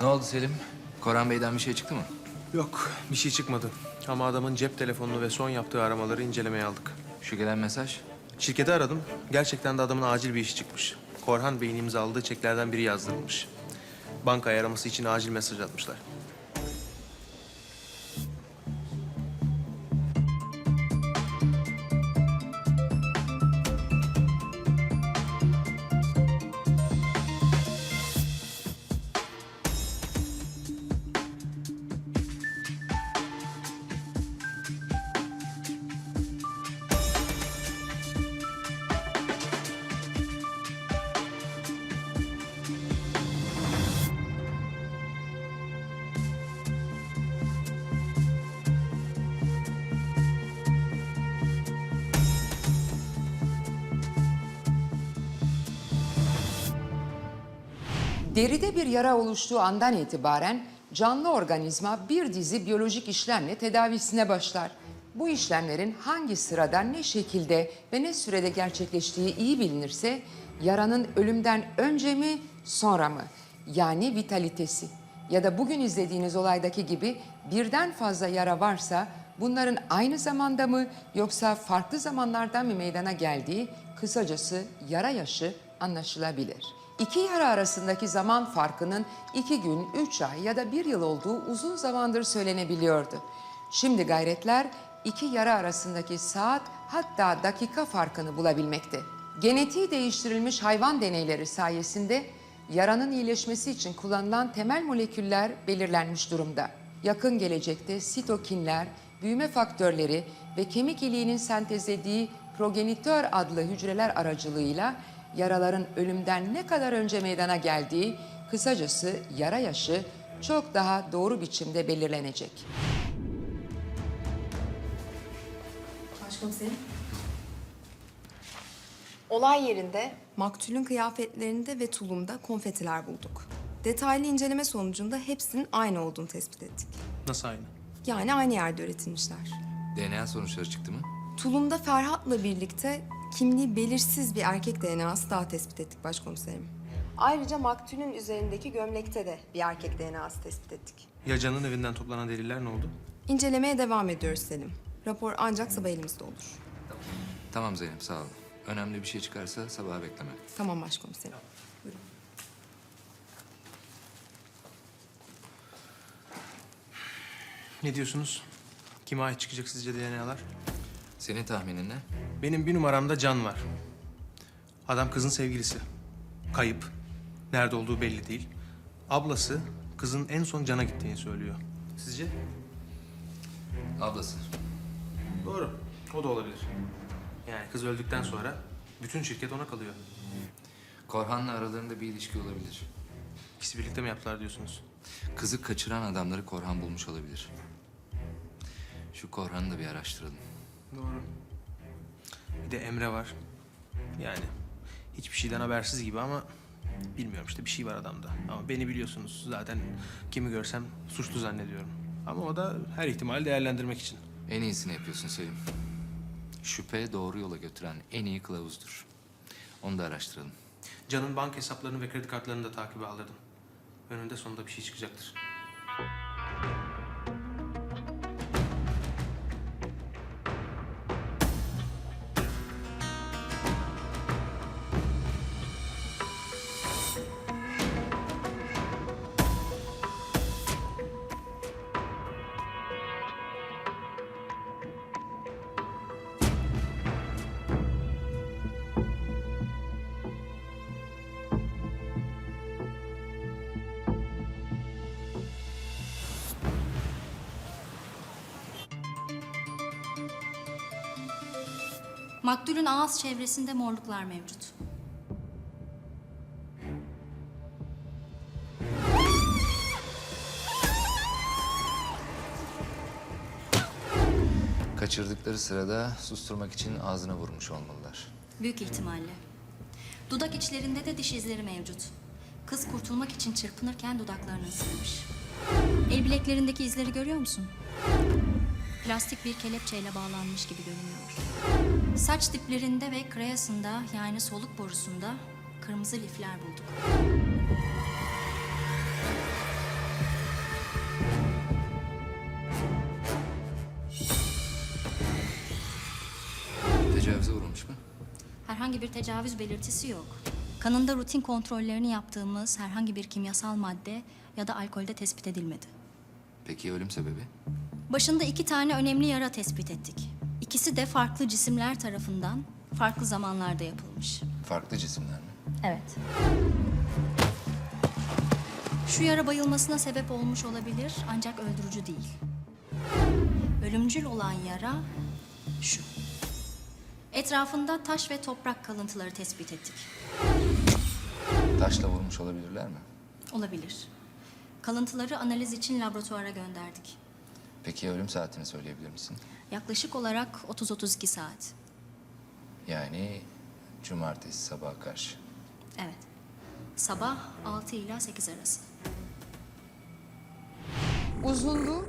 Ne oldu Selim? Koran Bey'den bir şey çıktı mı? Yok, bir şey çıkmadı. Ama adamın cep telefonunu ve son yaptığı aramaları incelemeye aldık. Şu gelen mesaj. Şirketi aradım. Gerçekten de adamın acil bir işi çıkmış. Korhan Bey'in imzaladığı çeklerden biri yazdırılmış. Bankayı araması için acil mesaj atmışlar. Deride bir yara oluştuğu andan itibaren canlı organizma bir dizi biyolojik işlemle tedavisine başlar. Bu işlemlerin hangi sırada, ne şekilde ve ne sürede gerçekleştiği iyi bilinirse yaranın ölümden önce mi, sonra mı? Yani vitalitesi ya da bugün izlediğiniz olaydaki gibi birden fazla yara varsa bunların aynı zamanda mı yoksa farklı zamanlardan mı meydana geldiği kısacası yara yaşı anlaşılabilir. İki yara arasındaki zaman farkının iki gün, üç ay ya da bir yıl olduğu uzun zamandır söylenebiliyordu. Şimdi gayretler iki yara arasındaki saat hatta dakika farkını bulabilmekte. Genetiği değiştirilmiş hayvan deneyleri sayesinde yaranın iyileşmesi için kullanılan temel moleküller belirlenmiş durumda. Yakın gelecekte sitokinler, büyüme faktörleri ve kemik iliğinin sentezlediği progenitör adlı hücreler aracılığıyla yaraların ölümden ne kadar önce meydana geldiği, kısacası yara yaşı çok daha doğru biçimde belirlenecek. Başkomiserim. Olay yerinde maktulün kıyafetlerinde ve tulumda konfetiler bulduk. Detaylı inceleme sonucunda hepsinin aynı olduğunu tespit ettik. Nasıl aynı? Yani aynı yerde üretilmişler. DNA sonuçları çıktı mı? Tulumda Ferhat'la birlikte kimliği belirsiz bir erkek DNA'sı daha tespit ettik başkomiserim. Ayrıca maktulün üzerindeki gömlekte de bir erkek DNA'sı tespit ettik. Ya Can'ın evinden toplanan deliller ne oldu? İncelemeye devam ediyoruz Selim. Rapor ancak sabah elimizde olur. Tamam Zeynep sağ ol. Önemli bir şey çıkarsa sabaha bekleme. Tamam başkomiserim. Buyurun. Ne diyorsunuz? Kime ait çıkacak sizce DNA'lar? Senin tahminin ne? Benim bir numaramda Can var. Adam kızın sevgilisi. Kayıp. Nerede olduğu belli değil. Ablası kızın en son Can'a gittiğini söylüyor. Sizce? Ablası. Doğru. O da olabilir. Yani kız öldükten sonra bütün şirket ona kalıyor. Korhan'la aralarında bir ilişki olabilir. İkisi birlikte mi yaptılar diyorsunuz? Kızı kaçıran adamları Korhan bulmuş olabilir. Şu Korhan'ı da bir araştıralım. Doğru. Bir de Emre var. Yani hiçbir şeyden habersiz gibi ama bilmiyorum işte bir şey var adamda. Ama beni biliyorsunuz zaten kimi görsem suçlu zannediyorum. Ama o da her ihtimali değerlendirmek için. En iyisini yapıyorsun Selim. Şüphe doğru yola götüren en iyi kılavuzdur. Onu da araştıralım. Can'ın banka hesaplarını ve kredi kartlarını da takibe aldırdım. Önünde sonunda bir şey çıkacaktır. Maktulün ağız çevresinde morluklar mevcut. Kaçırdıkları sırada susturmak için ağzına vurmuş olmalılar. Büyük ihtimalle. Dudak içlerinde de diş izleri mevcut. Kız kurtulmak için çırpınırken dudaklarını ısırmış. El bileklerindeki izleri görüyor musun? plastik bir kelepçeyle bağlanmış gibi görünüyor. Saç diplerinde ve kreasında yani soluk borusunda kırmızı lifler bulduk. Tecavüze uğramış mı? Herhangi bir tecavüz belirtisi yok. Kanında rutin kontrollerini yaptığımız herhangi bir kimyasal madde ya da alkolde tespit edilmedi. Peki ölüm sebebi? Başında iki tane önemli yara tespit ettik. İkisi de farklı cisimler tarafından farklı zamanlarda yapılmış. Farklı cisimler mi? Evet. Şu yara bayılmasına sebep olmuş olabilir ancak öldürücü değil. Ölümcül olan yara şu. Etrafında taş ve toprak kalıntıları tespit ettik. Taşla vurmuş olabilirler mi? Olabilir. Kalıntıları analiz için laboratuvara gönderdik. Peki ölüm saatini söyleyebilir misin? Yaklaşık olarak 30-32 saat. Yani cumartesi sabaha karşı. Evet. Sabah 6 ile 8 arası. Uzunluğu